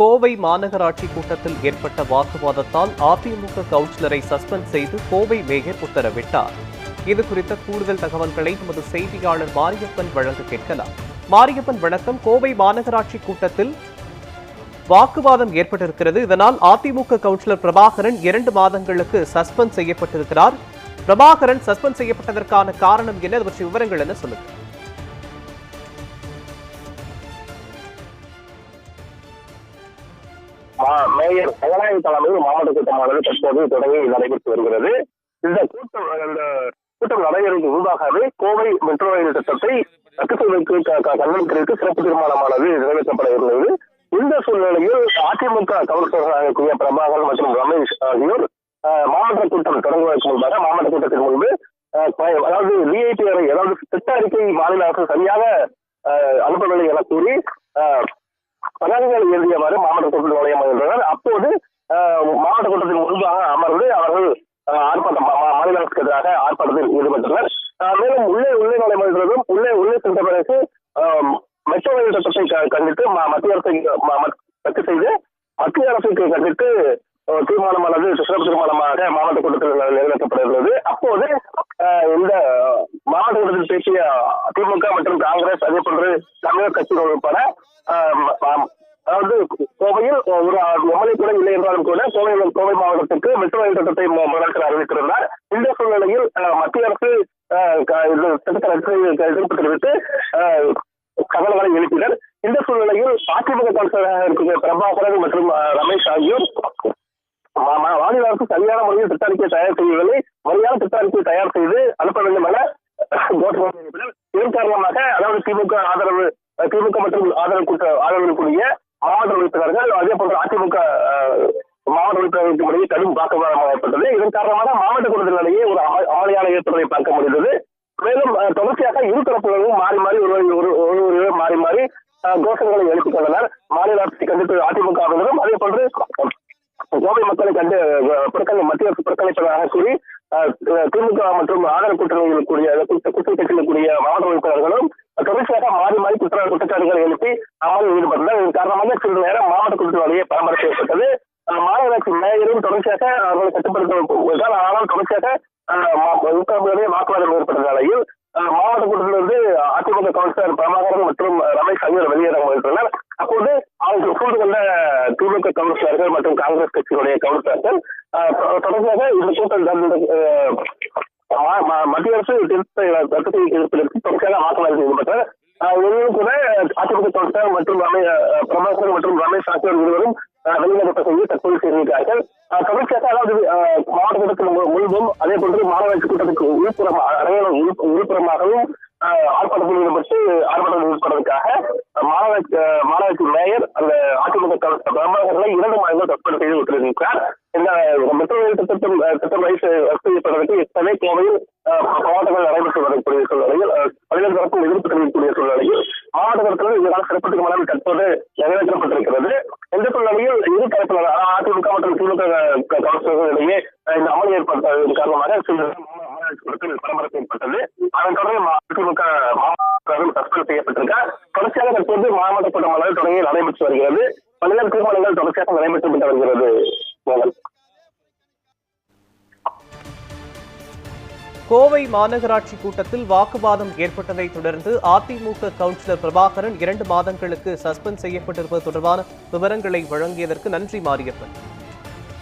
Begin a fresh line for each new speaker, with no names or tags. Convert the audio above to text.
கோவை மாநகராட்சி கூட்டத்தில் ஏற்பட்ட வாக்குவாதத்தால் அதிமுக கவுன்சிலரை சஸ்பெண்ட் செய்து கோவை மேயர் உத்தரவிட்டார். இது குறித்த கூடுதல் தகவல்களை நமது செய்தியாளர் மாரியப்பன் வழங்க கேட்கலாம். மாரியப்பன் வணக்கம். கோவை மாநகராட்சி கூட்டத்தில் வாக்குவாதம் ஏற்பட்டிருக்கிறது. இதனால் அதிமுக கவுன்சிலர் பிரபாகரன் இரண்டு மாதங்களுக்கு சஸ்பெண்ட் செய்யப்பட்டிருக்கிறார். பிரபாகரன் சஸ்பெண்ட் செய்யப்பட்டதற்கான காரணம் என்ன? அது விவரங்கள் என்ன சொல்லுங்க.
மேயர் சகலாய தலைமையில் மாவட்ட கூட்டமானது தற்போது தொடங்கி நடைபெற்று வருகிறது. இந்த கூட்டம் இந்த கூட்டம் நடைபெறுவதற்கு முன்பாகவே கோவை மெட்ரோ ரயில் திட்டத்தை ரத்து செய்வதற்கு கண்டனத்திற்கு சிறப்பு தீர்மானமானது நிறைவேற்றப்பட இருந்தது. இந்த சூழ்நிலையில் அதிமுக கவுன்சிலராக இருக்கக்கூடிய பிரபாகர் மற்றும் ரமேஷ் ஆகியோர் மாவட்ட கூட்டம் தொடங்குவதற்கு முன்பாக மாவட்ட கூட்டத்தின் முன்பு அஹ், அதாவது விஐடி அறை அதாவது திட்ட அறிக்கை மாநில அரசு சரியாக அனுப்பவில்லை என கூறி அஹ், பதாகைகள் எழுதியவாறு மாவட்ட நுழைய முயன்றனர் அப்போது அஹ், மாவட்ட கூட்டத்தின் முன்பாக அமர்ந்து அவர்கள் அஹ், ஆர்ப்பாட்டம் மா- மா- மாநில அரசுக்கு எதிராக ஆர்ப்பாட்டத்தில் ஈடுபட்டனர் அஹ், மேலும் உள்ளே உள்ளே உள்ளே உள்ளே சென்ற பிறகு அஹ், மெட்ரோ ரயில் திட்டத்தை கண்டித்து மத்திய அரசை ரத்து செய்து மத்திய அரசுக்கு கண்டித்து தீர்மானமானது சிறப்பு தீர்மானமாக மாவட்ட கூட்டத்தில் நிறைவேற்றப்படுகிறது. அப்போது இந்த மாவட்ட கூட்டத்தில் பேசிய திமுக மற்றும் காங்கிரஸ் அதே போன்று தமிழக கட்சிகள் உட்பட அதாவது கோவையில் ஒரு எம்எல்ஏ கூட இல்லை என்றாலும் கூட கோவை கோவை மாவட்டத்திற்கு மெட்ரோ ரயில் திட்டத்தை முதலமைச்சர் அறிவித்திருந்தார். இந்த சூழ்நிலையில் மத்திய அரசு அஹ், க- இந்த கவலைகளை எழுப்பினர். இந்த சூழ்நிலையில் அதிமுக கவுன்சிலராக இருக்கிற பிரபாகரன் மற்றும் ரமேஷ் ஆகியோர் மாநில அரசு சரியான முறையில் திட்ட அறிக்கை தயார் செய்யவில்லை. முறையான திட்ட அறிக்கை தயார் செய்து அனுப்ப வேண்டும் என இதன் காரணமாக அதாவது திமுக ஆதரவு திமுக மற்றும் ஆதரவு கூட்ட ஆதரவு கூடிய மாவட்ட உறுப்பினர்கள் அதே போன்ற அதிமுக கடும் வாக்குவாதம் ஏற்பட்டது இதன் காரணமாக மாவட்ட கூட்டத்திலேயே ஒரு அம- அமளியான ஏற்படுவதை பார்க்க முடிந்தது. மேலும் தொடர்ச்சியாக இரு தரப்புகளும் மாறி மாறி ஒரு ஒரு ஒரு மாறி மாறி கோஷங்களை எழுப்பிக் கொண்டனர். மாநில அரசை கண்டித்து அதிமுகவினரும் அதே போன்று கோவை மக்களை கண்டு புறக்கணி மத்திய அரசு புறக்கணிப்பதாக கூறி அஹ், திமுக மற்றும் ஆதரவு கூட்டணியில் கூடிய கூட்ட- கூட்டணி கட்சியில் கூடிய மாவட்ட உறுப்பினர்களும் தொடர்ச்சியாக மாறி மாறி குற்ற குற்றச்சாட்டுகளை எழுப்பி அமலில் ஈடுபட்டனர். இதன் காரணமாக சிறிது நேரம் மாவட்ட கூட்டணியே பராமரிப்பு ஏற்பட்டது. அஹ், தொடர்ச்சியாக அவர்களை கட்டுப்படுத்த ஆனால் தொடர்ச்சியாக மா- வாக்குவாதம் ஏற்பட்ட நிலையில் மாவட்ட கூட்டத்திலிருந்து அதிமுக கவுன்சிலர் பிரபாகரன் மற்றும் ரமேஷ் ஆகியோர் வெளியேற முயன்றனர். அப்போது அவர்கள் சூழ்ந்து கொண்ட திமுக கவுன்சிலர்கள் மற்றும் காங்கிரஸ் கட்சியினுடைய கவுன்சிலர்கள் தொடர்ச்சியாக இந்த கூட்டம் மத்திய அரசு திருத்த ரத்து தொடர்ச்சியாக வாக்குவாதத்தில் ஈடுபட்டனர் அஹ், கூட அதிமுக கவுன்சிலர் மற்றும் ரமேஷ் பிரபாகரன் மற்றும் ரமேஷ் ஆகியோர் இருவரும் அஹ், வெளிநடப்பு செய்து தற்போது செய்திருக்கிறார்கள் அஹ், அதாவது மாவட்டத்திற்கு மாவட்ட முன்பும் அதே போன்று மாநகராட்சி கூட்டத்துக்கு உள்புறம் அறையிலும் உள்புறமாகவும் ஆர்ப்பாட்டத்தில் ஈடுபட்டு ஆர்ப்பாட்டத்தில் ஈடுபடுவதற்காக அஹ், மாநகராட்சி மாநகராட்சி மேயர் அந்த அதிமுக பிரபாகரனை இரண்டு மாதங்கள் தற்போது செய்து விட்டிருக்கிறார் இந்த மெட்ரோ ரயில் திட்டம் திட்டம் ரைஸ் செய்யப்படுவதற்கு எத்தனை கோவையில் போராட்டங்கள் நடைபெற்று வரக்கூடிய சூழ்நிலையில் அஹ், தரப்பும் எதிர்ப்பு தெரிவிக்கக்கூடிய சூழ்நிலையில் மாவட்ட இதனால் சிறப்பு தீர்மானம் தற்போது நிறைவேற்றப்பட்டிருக்கிறது இந்த சூழ்நிலையில் இரு தரப்பினர் அதாவது அதிமுக மற்றும் திமுக க- கவுன்சிலர்களிடையே இந்த அமல் ஏற்பட்டது காரணமாக சில மாநகராட்சி பரபரப்பு ஏற்பட்டது. அதன் தொடர்ந்து அதிமுக மாவட்ட சஸ்பெண்ட் செய்யப்பட்டிருக்கார் தொடர்ச்சியாக தற்போது மாவட்ட கூட்டமானது தொடங்கி நடைபெற்று வருகிறது. பல்வேறு தீர்மானங்கள் தொடர்ச்சியாக நடைபெற்று வருகிறது மோகன்.
கோவை மாநகராட்சி கூட்டத்தில் வாக்குவாதம் ஏற்பட்டதை தொடர்ந்து அதிமுக கவுன்சிலர் பிரபாகரன் இரண்டு மாதங்களுக்கு சஸ்பெண்ட் செய்யப்பட்டிருப்பது தொடர்பான விவரங்களை வழங்கியதற்கு நன்றி மாரியப்பன்.